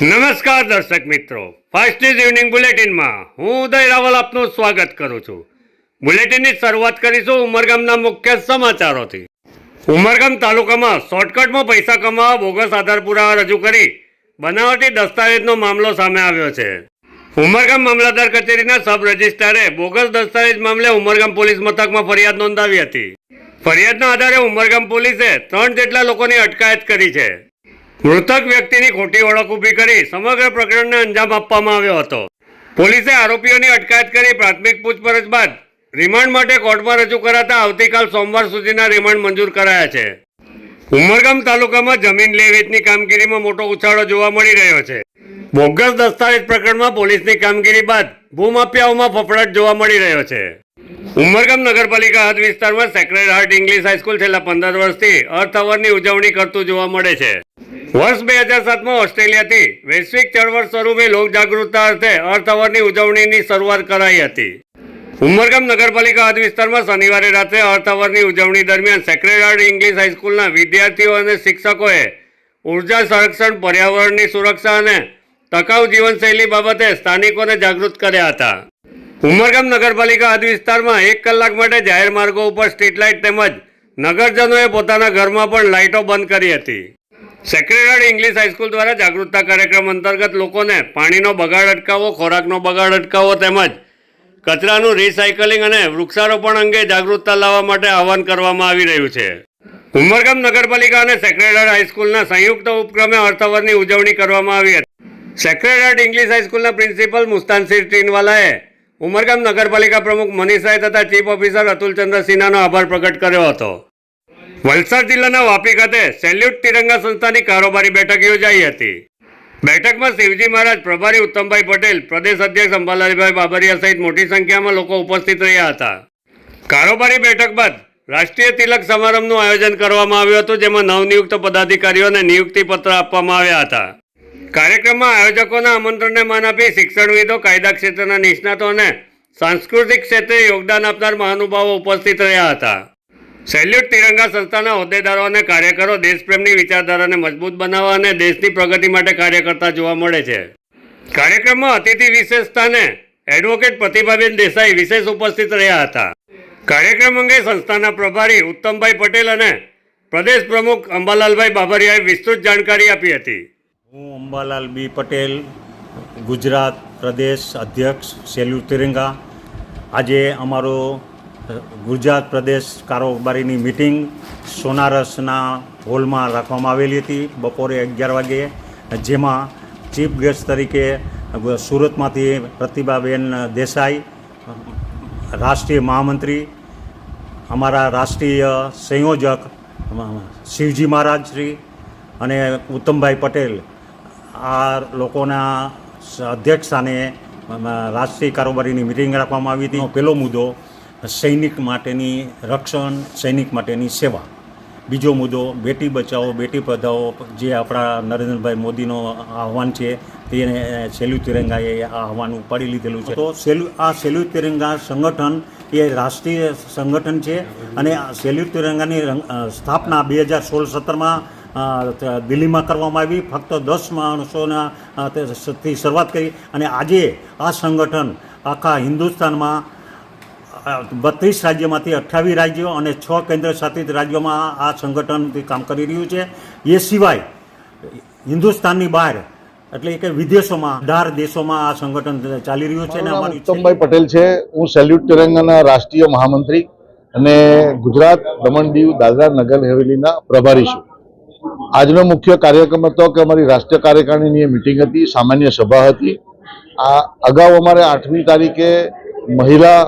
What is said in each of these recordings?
નમસ્કાર દર્શક મિત્રો. ફાસ્ટ ઇઝ ઇવનિંગ બુલેટિનમાં હું ઉદય રાવલ આપનું સ્વાગત કરું છું. બુલેટિનની શરૂઆત કરીશું ઉમરગામના મુખ્ય સમાચારોથી. ઉમરગામ તાલુકામાં શોર્ટકટમાં પૈસા કમાવા બોગસ આધાર પુરાવા રજૂ કરી બનાવટી દસ્તાવેજનો મામલો સામે આવ્યો છે. ઉમરગામ મામલતદાર કચેરીના સબ રજિસ્ટ્રારે બોગસ દસ્તાવેજ મામલે ઉમરગામ પોલીસ મથકમાં ફરિયાદ નોંધાવી હતી. ફરિયાદના આધારે ઉમરગામ પોલીસે ત્રણ જેટલા લોકોની અટકાયત કરી છે. મૃતક વ્યક્તિની ખોટી ઓળખ ઊભી કરી સમગ્ર પ્રકરણને અંજામ આપવામાં આવ્યો હતો. પોલીસે આરોપીઓની અટકાયત કરી પ્રાથમિક પૂછપરછ બાદ રિમાન્ડ માટે કોર્ટમાં રજૂ કરાતા આવતીકાલ સોમવાર સુધીના રિમાન્ડ મંજૂર કરાયા છે. ઉમરગામ તાલુકામાં જમીન લે વેચની કામગીરીમાં મોટો ઉછાળો જોવા મળી રહ્યો છે. બોગસ દસ્તાવેજ પ્રકરણમાં પોલીસની કામગીરી બાદ ભૂમાફિયાઓમાં ફફડાટ જોવા મળી રહ્યો છે. ઉમરગામ નગરપાલિકા હદ વિસ્તારમાં સેક્રેડ હાર્ટ ઇંગ્લિશ હાઈસ્કૂલ છેલ્લા પંદર વર્ષથી અર્થ અવરની ઉજવણી કરતું જોવા મળે છે. વર્ષ બે હજાર સાતમાં ઓસ્ટ્રેલિયાથી વૈશ્વિક ચળવળ સ્વરૂપે લોક જાગૃતતા અર્થે અર્થ અવરની ઉજવણીની શરૂઆત કરાઈ હતી. ઉમરગામ નગરપાલિકા હદ વિસ્તારમાં શનિવારે રાત્રે અર્થ અવરની ઉજવણી દરમિયાન સેક્રેડ હાર્ટ ઇંગ્લિશ હાઈસ્કૂલના વિદ્યાર્થીઓ અને શિક્ષકોએ ઊર્જા સંરક્ષણ, પર્યાવરણની સુરક્ષા અને ટકાઉ જીવનશૈલી બાબતે સ્થાનિકોને જાગૃત કર્યા હતા. ઉમરગામ નગરપાલિકા હદ વિસ્તારમાં એક કલાક માટે જાહેર માર્ગો ઉપર સ્ટ્રીટ લાઇટ તેમજ નગરજનોએ પોતાના ઘરમાં પણ લાઇટો બંધ કરી હતી. સેક્રેટરી ઇંગ્લિશ હાઈસ્કૂલ દ્વારા જાગૃતતા કાર્યક્રમ અંતર્ગત લોકોને પાણીનો બગાડ અટકાવવો, ખોરાકનો બગાડ અટકાવવો તેમજ કચરાનું રિસાયકલિંગ અને વૃક્ષારોપણ અંગે જાગૃતતા લાવવા માટે આહવાન કરવામાં આવી રહ્યું છે. ઉમરગામ નગરપાલિકા અને સેક્રેટરી હાઈસ્કૂલના સંયુક્ત ઉપક્રમે અર્થવરની ઉજવણી કરવામાં આવી હતી. સેક્રેટરી ઇંગ્લિશ હાઈસ્કૂલના પ્રિન્સિપલ મુસ્તાનસિંહ ટીનવાલાએ ઉમરગામ નગરપાલિકા પ્રમુખ મનીષાએ તથા ચીફ ઓફિસર અતુલચંદ્ર સિન્હાનો આભાર પ્રગટ કર્યો હતો. વલસાડ જિલ્લાના વાપી ખાતે સેલ્યુટ તિરંગા સંસ્થાની કારોબારી બેઠક યોજાઈ હતી. બેઠકમાં શિવજી મહારાજ પ્રભારી ઉત્તમભાઈ પટેલ, પ્રદેશ અધ્યક્ષ અંબાલાલભાઈ બાબરિયા સહિત મોટી સંખ્યામાં લોકો ઉપસ્થિત રહ્યા હતા. કારોબારી બેઠક બાદ રાષ્ટ્રીય તિલક સમારંભનું આયોજન કરવામાં આવ્યું હતું, જેમાં નવનિયુક્ત પદાધિકારીઓને નિયુક્તિ પત્ર આપવામાં આવ્યા હતા. કાર્યક્રમમાં આયોજકોના આમંત્રણને માન આપી શિક્ષણવિદો, કાયદા ક્ષેત્રના નિષ્ણાતો અને સાંસ્કૃતિક ક્ષેત્રે યોગદાન આપનાર મહાનુભાવો ઉપસ્થિત રહ્યા હતા. સેલ્યુટ તિરંગા સંસ્થાના હોદ્દેદારો અને કાર્યકરો દેશપ્રેમની વિચારધારાને મજબૂત બનાવવા અને દેશની પ્રગતિ માટે કાર્ય કરતા જોવા મળે છે. કાર્યક્રમમાં અતિથિ વિશેષ સ્થાને એડવોકેટ પ્રતિભાબેન દેસાઈ વિશેષ ઉપસ્થિત રહ્યા હતા. કાર્યક્રમ અંગે સંસ્થાના પ્રભારી ઉત્તમભાઈ પટેલ અને પ્રદેશ પ્રમુખ અંબાલાલભાઈ બાબરિયાએ વિસ્તૃત જાણકારી આપી હતી. હું અંબાલાલ બી પટેલ, ગુજરાત પ્રદેશ અધ્યક્ષ સેલ્યુ તિરંગા. આજે અમારો ગુજરાત પ્રદેશ કારોબારીની મિટિંગ સોનારસના હોલમાં રાખવામાં આવેલી હતી બપોરે અગિયાર વાગે. જેમાં ચીફ ગેસ્ટ તરીકે સુરતમાંથી પ્રતિભાબેન દેસાઈ, રાષ્ટ્રીય મહામંત્રી, અમારા રાષ્ટ્રીય સંયોજક શિવજી મહારાજ શ્રી અને ઉત્તમભાઈ પટેલ. આ લોકોના અધ્યક્ષ સ્થાને રાષ્ટ્રીય કારોબારીની મિટિંગ રાખવામાં આવી હતી. પહેલો મુદ્દો સૈનિક માટેની રક્ષણ, સૈનિક માટેની સેવા. બીજો મુદ્દો, બેટી બચાવો, બેટી પઢાઓ જે આપણા નરેન્દ્રભાઈ મોદીનો આહવાન છે તેને સેલ્યુ તિરંગાએ આ આહવાન ઉપાડી લીધેલું છે. તો સેલ્યુ આ સેલ્યુ તિરંગા સંગઠન એ રાષ્ટ્રીય સંગઠન છે અને સેલ્યુ તિરંગાની રંગ- સ્થાપના બે હજાર સોળ સત્તરમાં દિલ્હીમાં કરવામાં આવી. ફક્ત દસ માણસોના શરૂઆત કરી અને આજે આ સંગઠન આખા હિન્દુસ્તાનમાં બત્રીસ રાજ્યમાંથી અઠ્ઠાવીસ રાજ્યો અને છ કેન્દ્ર શાસિત રાજ્યોમાં આ સંગઠન કામ કરી રહ્યું છે. એ સિવાય હિન્દુસ્તાનની બહાર એટલે કે વિદેશોમાં અઢાર દેશોમાં આ સંગઠન ચાલી રહ્યું છે અને અમારી ઉત્તમભાઈ પટેલ છે. હું સેલ્યુટ તિરંગાના રાષ્ટ્રીય મહામંત્રી અને ગુજરાત દમણ દીવ દાદરા નગર હવેલીના પ્રભારી છું. આજનો મુખ્ય કાર્યક્રમ હતો કે અમારી રાષ્ટ્રીય કાર્યકારિણીની મિટિંગ હતી સામાન્ય સભા હતી. આ અગાઉ અમારે આઠમી તારીખે મહિલા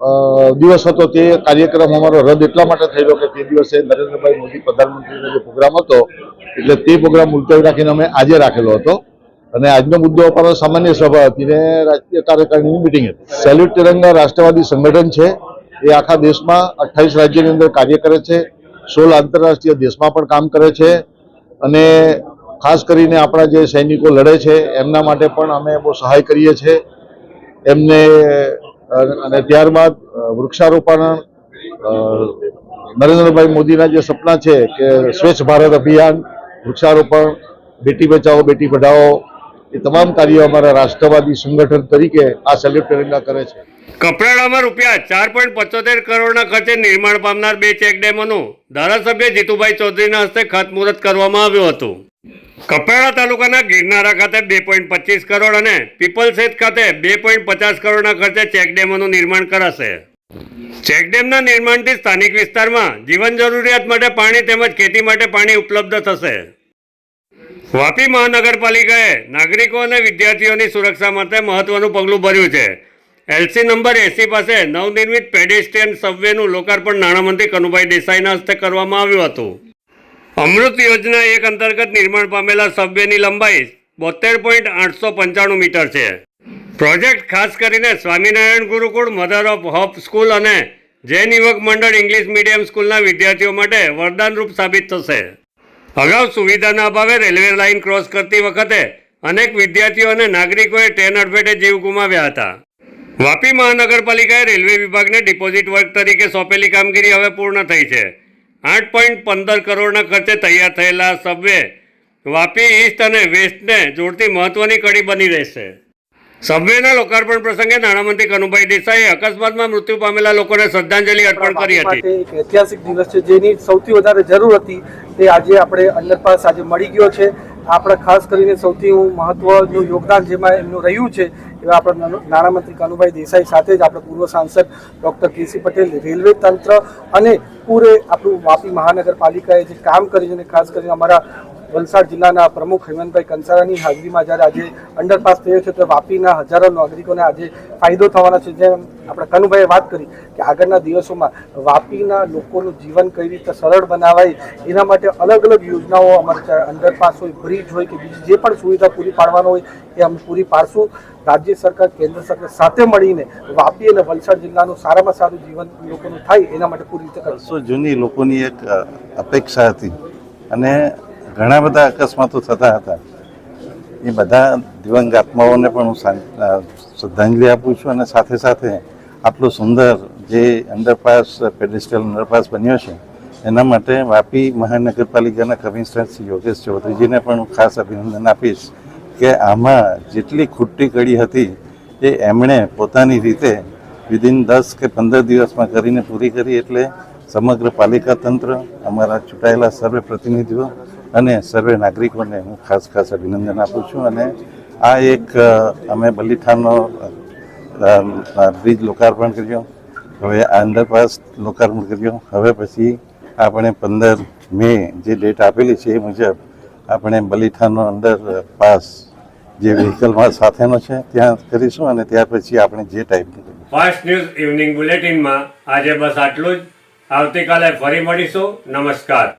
દિવસ હતો તે કાર્યક્રમ અમારો રદ એટલા માટે થયેલો કે તે દિવસે નરેન્દ્રભાઈ મોદી પ્રધાનમંત્રીનો જે પ્રોગ્રામ હતો, એટલે તે પ્રોગ્રામ મુલતવી રાખીને અમે આજે રાખેલો હતો. અને આજનો મુદ્દો અમારો સામાન્ય સભા હતી ને રાષ્ટ્રીય કાર્યકારીની મિટિંગ હતી. સેલ્યુટ તિરંગા રાષ્ટ્રવાદી સંગઠન છે. એ આખા દેશમાં અઠ્ઠાવીસ રાજ્યની અંદર કાર્ય કરે છે. સોળ આંતરરાષ્ટ્રીય દેશમાં પણ કામ કરે છે. અને ખાસ કરીને આપણા જે સૈનિકો લડે છે, એમના માટે પણ અમે બહુ સહાય કરીએ છીએ. એમને અને ત્યારબાદ વૃક્ષારોપણ નરેન્દ્રભાઈ મોદીના જે સપના છે કે સ્વચ્છ ભારત અભિયાન, વૃક્ષારોપણ, બેટી બચાવો, બેટી પઢાઓ, એ તમામ કાર્યો અમારા રાષ્ટ્રવાદી સંગઠન તરીકે આ સેલ્યુટ કરે છે. કપરાડામાં રૂપિયા ચાર પોઈન્ટ પચોતેર કરોડના ખર્ચે નિર્માણ પામનાર બે ચેક ડેમોનું ધારાસભ્ય જીતુભાઈ ચૌધરીના હસ્તે ખાતમુહૂર્ત કરવામાં આવ્યું હતું. કપરાડા તાલુકાના ગિરનારા ખાતે બે પોઈન્ટ પચીસ કરોડ અને પીપલસેત ખાતે બે પોઈન્ટ પચાસ કરોડના ખર્ચે ચેક ડેમોનું નિર્માણ કરાશે. ચેકડેમના નિર્માણથી સ્થાનિક વિસ્તારમાં જીવન જરૂરિયાત માટે પાણી તેમજ ખેતી માટે પાણી ઉપલબ્ધ થશે. વાપી મહાનગરપાલિકાએ નાગરિકો અને વિદ્યાર્થીઓની સુરક્ષા માટે મહત્વનું પગલું ભર્યું છે. એલસી નંબર એસી પાસે નવનિર્મિત પેડેસ્ટ્રિયન સબવેનું લોકાર્પણ નાણામંત્રી કનુભાઈ દેસાઈના હસ્તે કરવામાં આવ્યું હતું. અમૃત યોજના એક અંતર્ગત નિર્માણ પામેલા સબવેની લંબાઈ બોતેર પોઈન્ટ આઠસો પંચાણું મીટર છે. પ્રોજેક્ટ ખાસ કરીને Swaminarayan Gurukul, mother of hope school અને જૈન યુવક મંડળ ઇંગ્લિશ મીડિયમ સ્કૂલના વિદ્યાર્થીઓ માટે વરદાનરૂપ સાબિત થશે. અગાઉ સુવિધાના અભાવે રેલવે લાઇન ક્રોસ કરતી વખતે અનેક વિદ્યાર્થીઓ અને નાગરિકોએ ટ્રેન અડફેટે જીવ ગુમાવ્યા હતા. વાપી મહાનગરપાલિકાએ રેલવે વિભાગને ડિપોઝિટ વર્ક તરીકે સોંપેલી કામગીરી હવે પૂર્ણ થઈ છે. આઠ પોઈન્ટ પંદર કરોડના ખર્ચે તૈયાર થયેલા સબવે વાપી ઈસ્ટ અને વેસ્ટને જોડતી મહત્વની કડી બની રહેશે. સબવેના લોકાર્પણ પ્રસંગે નાણામંત્રી કનુભાઈ દેસાઈએ અકસ્માતમાં મૃત્યુ પામેલા લોકોને શ્રદ્ધાંજલિ અર્પણ કરી હતી. ઐતિહાસિક દિવસ છે, જેની સૌથી વધારે જરૂર હતી તે આજે આપણે અંડરપાસ આજે મળી ગયો છે. આપણે ખાસ કરીને સૌથી મહત્વનું યોગદાન જેમાં એમનું રહ્યું છે એવા આપણા નાણ- નાણામંત્રી કનુભાઈ દેસાઈ સાથે જ આપણે પૂર્વ સાંસદ ડૉક્ટર કેસી પટેલ, રેલવે તંત્ર અને પૂરે આપણું વાપી મહાનગરપાલિકાએ જે કામ કર્યું છે અને ખાસ કરીને અમારા વલસાડ જિલ્લાના પ્રમુખ હેમંતભાઈ કંસારાની હાજરીમાં જ્યારે આજે અંડરપાસ થયો છે, તો વાપીના હજારો નાગરિકોને આજે ફાયદો થવાનો છે. જેમ આપણે કનુભાઈએ વાત કરી કે આગળના દિવસોમાં વાપીના લોકોનું જીવન કઈ રીતે સરળ બનાવાય, એના માટે અલગ અલગ યોજનાઓ અમારે અંડરપાસ હોય, બ્રિજ હોય કે બીજી જે પણ સુવિધા પૂરી પાડવાનો હોય, એ અમે પૂરી પાડશું. રાજ્ય સરકાર, કેન્દ્ર સરકાર સાથે મળીને વાપી અને વલસાડ જિલ્લાનું સારામાં સારું જીવન લોકોનું થાય, એના માટે પૂરી રીતે જૂની લોકોની એક અપેક્ષા હતી? અને ઘણા બધા અકસ્માતો થતા હતા. એ બધા દિવંગ આત્માઓને પણ હું શ્રદ્ધાંજલિ આપું છું અને સાથે સાથે આટલું સુંદર જે અંડરપાસ પેડિસ્ટલ અંડરપાસ બન્યો છે, એના માટે વાપી મહાનગરપાલિકાના કમિશનર શ્રી યોગેશ ચૌધરીજીને પણ હું ખાસ અભિનંદન આપીશ કે આમાં જેટલી ખૂટતી કડી હતી એ એમણે પોતાની રીતે વિધિન દસ કે પંદર દિવસમાં કરીને પૂરી કરી એટલે સમગ્ર પાલિકા તંત્ર, અમારા ચૂંટાયેલા સર્વે પ્રતિનિધિઓ અને સર્વે નાગરિકોને હું ખાસ ખાસ અભિનંદન આપું છું અને આ એક અમે બલીઠાનો બ્રિજ લોકાર્પણ કર્યો. હવે આ અંડરપાસ લોકાર્પણ કર્યો. હવે પછી આપણે પંદર મે જે ડેટ આપેલી છે એ મુજબ આપણે બલીઠાનો અંદર પાસ જે વ્હીકલમાં સાથેનો છે ત્યાં કરીશું અને ત્યાર પછી આપણે જે ટાઈપનું કરીશું. ફાસ્ટ ન્યૂઝ ઇવનિંગ બુલેટિનમાં આજે બસ આટલું જ. આવતીકાલે ફરી મળીશું. નમસ્કાર.